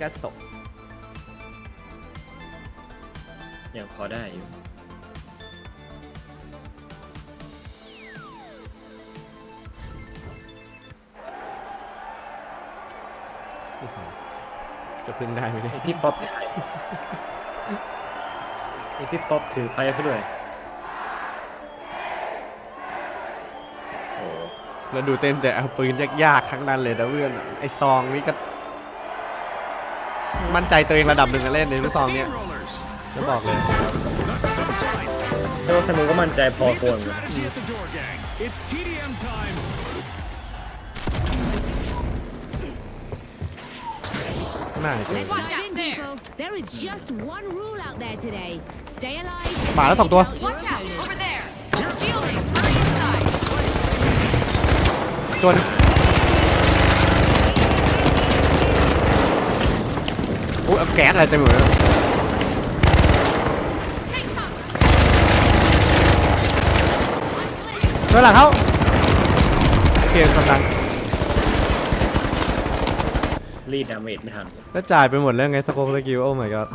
โอ้เวกัสโตยังพอได้อยู่ จะพึ่งได้ไหมเนี่ยไอพี่ป๊อปนี่ใครไอพี่ป๊อปถือไพ่ซะด้วย โอ้ แล้วดูเต้นแต่เอาปืนยากๆครั้งนั้นเลยนะเพื่อน ไอซองนี่ก็ มั่นใจตัวเองระดับหนึ่งอะเล่นในลูกซองเนี้ย Steamrollers. จะบอกเลย The Subsides. แต่ว่าสนุกก็มั่นใจพอควร Strategy at the door, gang. It's TDM time. น่าจะ Let's dive in, people. There is just one rule out there today. Stay alive. หมาแล้วสองตัว Watch Watch out! Over there! Shielding! Hurry inside! ตัวหนึง อ้ยเอาแก๊สอะไรเต็มหมดเลย Take cover! เมื่อหลังเขาโอเคกำลังรีดดาเมจไม่ทันแล้วจ่ายไปหมดแล้วไงสโกสกิลโอ้ my god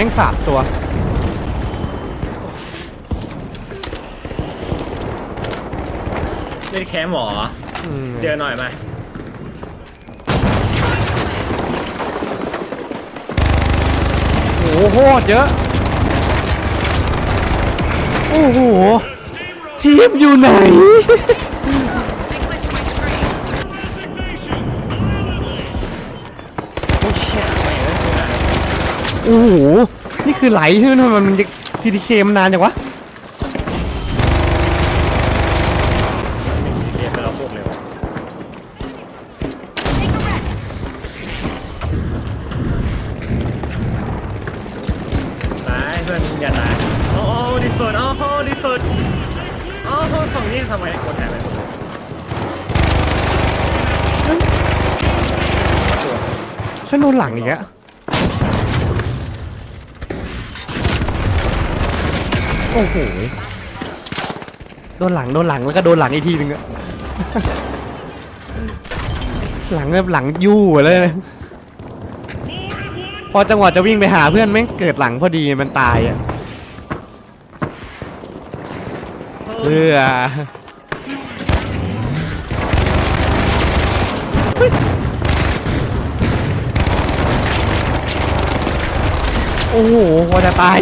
ม่งสามตัว เล่นแคมป์หมอ อืมเจอหน่อยไหมโอ้โหโคตรเยอะ โอ้โห ทีมอยู่ไหน อ้โห นี่คือไหลใช่ไหมทำไมมันทีดีเคมันนานจังวะ เรียนไปเราพวกเร็ว Take a rest! ตายเพื่อนอย่าตายโอ้โหดิสุดโอ้โหดิสุดโอ้โหฝั่งนี้ทำไมกดแถบไปหมดเลยฉันโดนหลังอีกแล้ โอ้โหโดนหลังโดนหลังแล้วก็โดนหลังอีกทีหนึงอะหลังแบบหลังยู่เลยนะพอจังหวะจะวิ่งไปหาเพื่อนแม่งเกิดหลังพอดีมันตายอะเพื่อโอ้โหพอจะตาย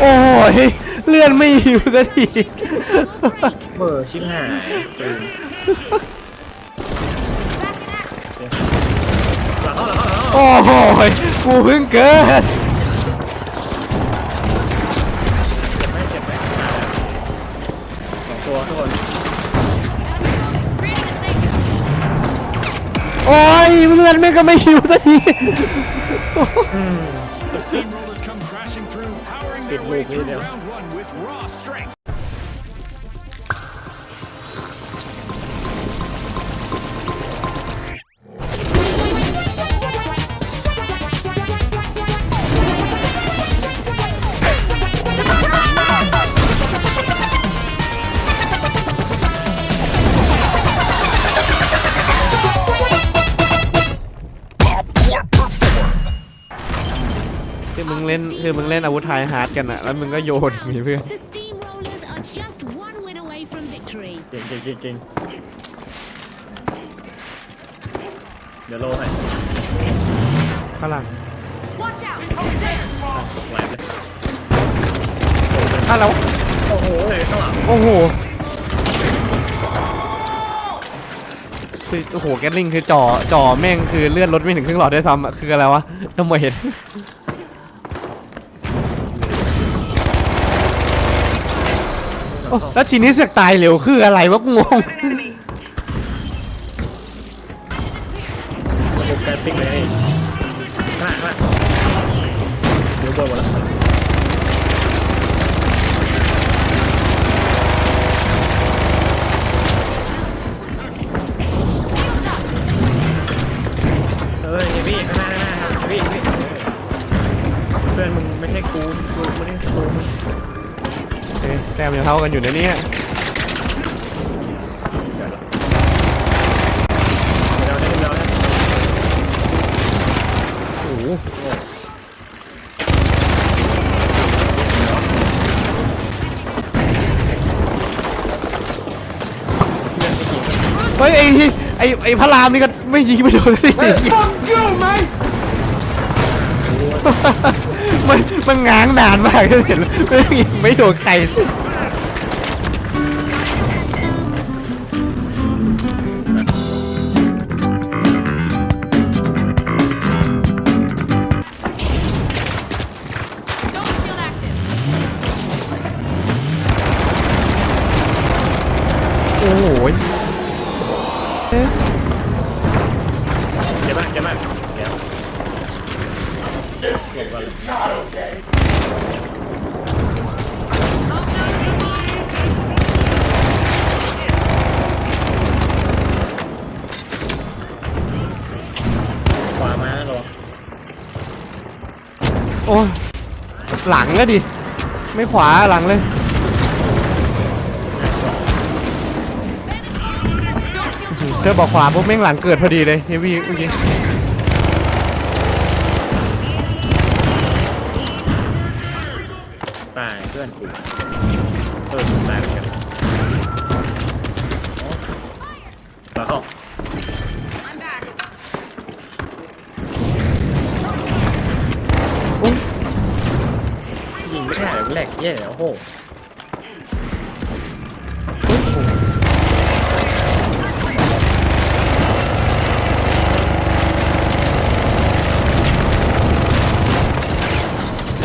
โอ้ยเลื่อนไม่หิวสักทีเบอร์ชิบหายปืนหลังเข้าหลังเข้าหลังเข้าโอ้โหกูเพิ่งเกิดไม่เจ็บไหมสองตัวทุกคนโอ้ยเลื่อนไม่งก็ไม่หิวสักที people here now. เล่นคือมึงเล่นอาวุธไทยฮาร์ดกันอะแล้วมึงก็โยนมีเพื่อน The Steamrollers are just one win away from victory. เก่งเก่งเก่งเก่งเดี๋ยวโลให้ฝรั่ง Watch out! Over there! ตกไหลเลยถ้าเราโอ้โหเลยข้างหลังโอ้โหคือโอ้โหแกลลิงคือจ่อจ่อแม่งคือเลื่อนรถไม่ถึงครึ่งหลอดได้วยซ้ำอะคืออะไรวะน้ำมาเห็น โอ้แล้วทีนี้เสือกตายเร็วคืออะไรวะกูงงระบบการติ๊กเลย ท่ากันอยู่นะเนี่ยเดี๋ยวเดี๋ยวเดี๋ยวเดี๋ยวโอ้โหเฮ้ยไอ้ที่ไอ้ไอ้พระรามนี่ก็ไม่ยิงไม่โดนสิมันมันง้างนานมากเลยเห็นไม่ยิงไม่โดนใคร ขวามาหรอโอ้ยหลังก็ดิ ไม่ขวาหลังเลย เธอบอกขวาปุ๊บแม่งหลังเกิดพอดีเลยเฮฟวี่เมื่อกี้ตายเพื่อนกู ยิงไม่ได้แหลกแย่โอ้โห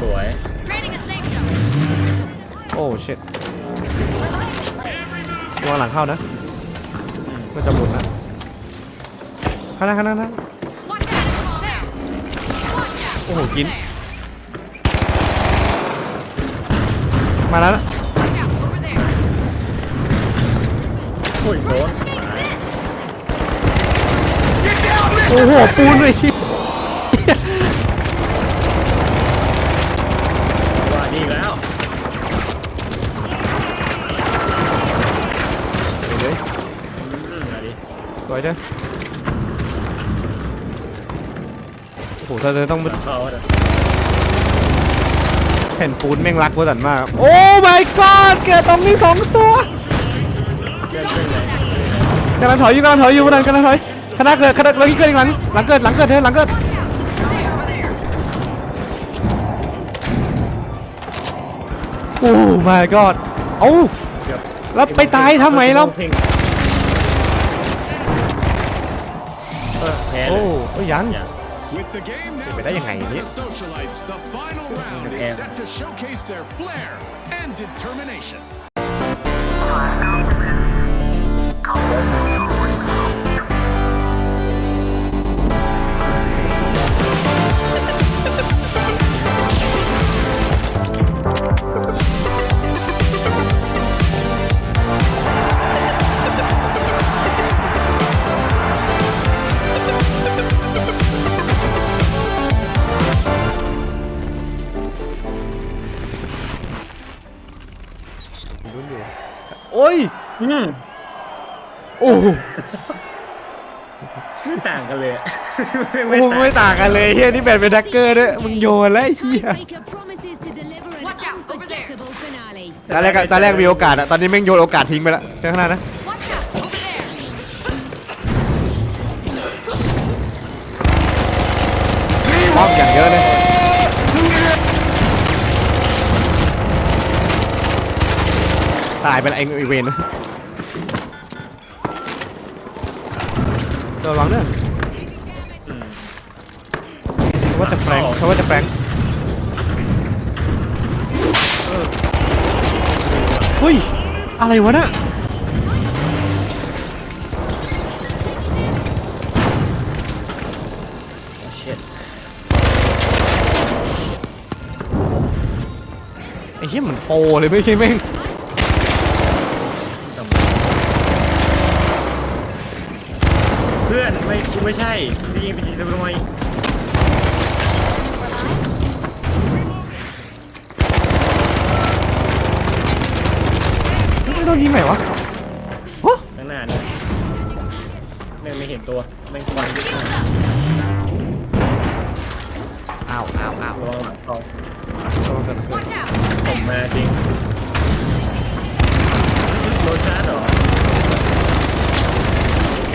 สวย Creating a safe zone. โอ้ชิตระวังหลังเข้านะ มันจะหมุนนะข้างหน้าข้างหน้าข้างหน้า Watch out. There. Watch out. โอ้โหกิน มาแล้วนะ Watch out. Over there. โอ้ยโดนโอ้โหปูนเลยที่ว่าดีแล้วเดี๋ยวอืมมาดิสวยเด้อโอ้โหถ้าเธอต้องมา เข้าเถอะ แผ่นปูนแม่งรักวสันมากโอ้ my god เกิดตรงนี้สองตัวเพื่อนเพื่อนไหนกำลังถอยอยู่กำลังถอยอยู่กำลังกำลังถอยคณะเกิดคณะเราที่เกิดอีกหลังหลังเกิดหลังเกิดเธอหลังเกิดโอ้ my god เอ้าเกือบแล้วไปตายทำไมแล้วเพ่งเออแพ้ เลโอ้ยเอ้ยยังอย่า With the game now But that ain't time how for you the do it. socialites, the final round Yeah. is set to showcase their flair and determination. โอ้โหไม่ต่างกันเลยเฮียนี่แบนเป็นแท็กเกอร์ด้วยมึงโยนแล้วไอ้เหี้ย Tiebreaker promises to deliver an Watch out, over there. unforgettable finale. ตอนแรกอะตอนแรกมีโอกาสอะตอนนี้แม่งโยนโอกาสทิ้งไปแล้วเจอข้างหน้านะ Watch out. Over there. ป้อมอย่างเยอะเลยตายไปแล้วไอ้ไอ้เวนระวังเด้อเว่าจะแฟรงค์เขาว่าจะแฟรงค์เฮ้ย อะไรวะน่ะอ้เหี้ยเหมือนโปรเลยไม่ใช่แม่งเพื่อนไม่กูไม่ใช่พี่ยิงไปทีทำไม ม่โดนยิงไหนวะฮะข้างหน้าเนี่ยแม่งไม่เห็นตัวแม่งควันอ้าวอ้าวอ้าวระวังหลังเขาระวังกัน Watch out! ผมมาจริงโรชาร์ดเหรอ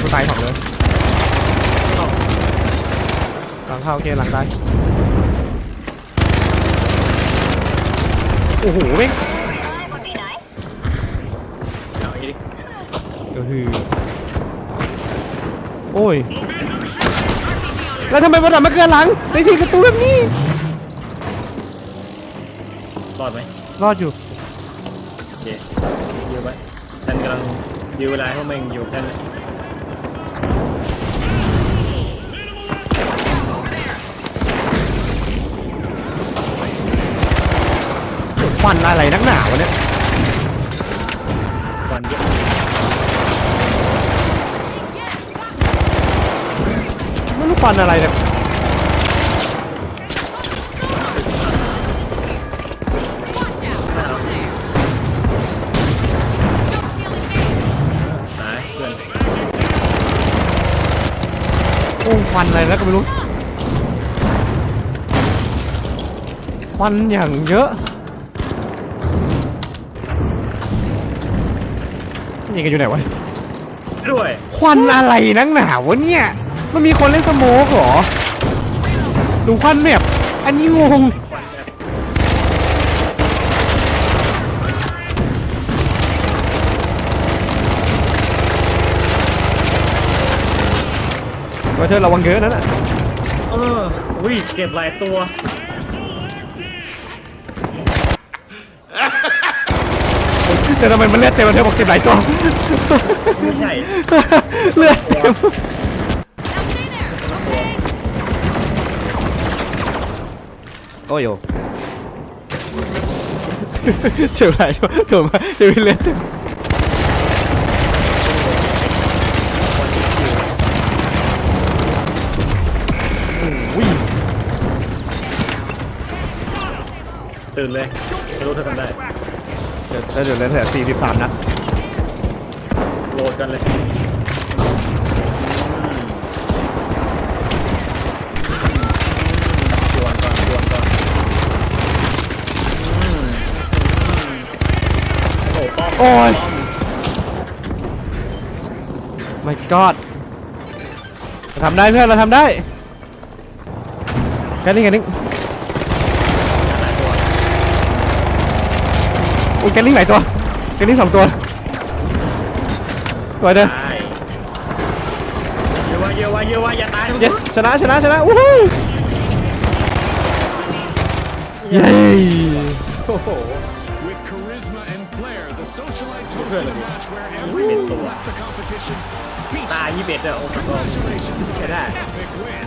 กูตายสองเลยหลังเข้าโอเคหลังตายโอ้โหแม่ง เอาอีกดิ ก็คือ โอ้ย แล้วทำไมมันทำมาเกินหลังในที่ประตูแบบนี้ รอดไหมรอดอยู่ โอเคยื้อไว้ฉันกำลังยื้อเวลาให้พวกแม่งอยู่กันฟันอะไรนักหนาวะเนี่ยควันเยอะ ไม่รู้ฟันอะไรเนี่ยตายเพื่อนโอ้ฟันอะไรแล้วก็ไม่รู้ฟันอย่างเยอะ นี่กันอยู่ไหนวะด้วย ควันอะไรนักหนาวะเนี่ย มันมีคนเล่นสโมกเหรอ ดูควันแบบอันนี้งงควันแบบก็เธอระวังเยอะนั่นน่ะเอออุ้ยเก็บหลายตัว แต่ทำไมมันเลือดเต็มเธอบอกเจ็บหลายตัว ไม่ใช่ เลือดเต็ม โอ้ยโยเฉียวไหลายตัวโดนมาเดี๋ยวเลือดเต็มอุ้ยตื่นเลยไม่รู้เธอทำได้ เดี๋ยวแล้วเดี๋ยวเลือดเหลือสี่สิบสามนัดโหลดกันเลย โอ้โหป้อมโอ้ย my god เราทำได้เพื่อนเราทำได้แค่นี้แค่นี้โอ้ยแกลิงไหนตัวแกลิงสองตัวตัวเด้อตายเยอะวะเยอะวะเยอะวะอย่าตาย yes ชนะชนะชนะวู้ฮู้เย้ โอ้โห Good. a match where Ooh. everyone left the competition ตาย speechless. ยี่สิบเอ็ดอะโอ้โห Congratulations ใช่ on ได้ an epic win.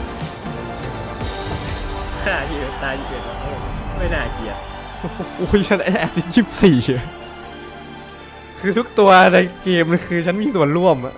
ตายยี่สิบตายยี่สิบเอ็ดโอ้ไม่น่าเกลียดโอ้ยฉันแอสซิยี่สิบสี่คือทุกตัวในเกมคือฉันมีส่วนร่วมอะ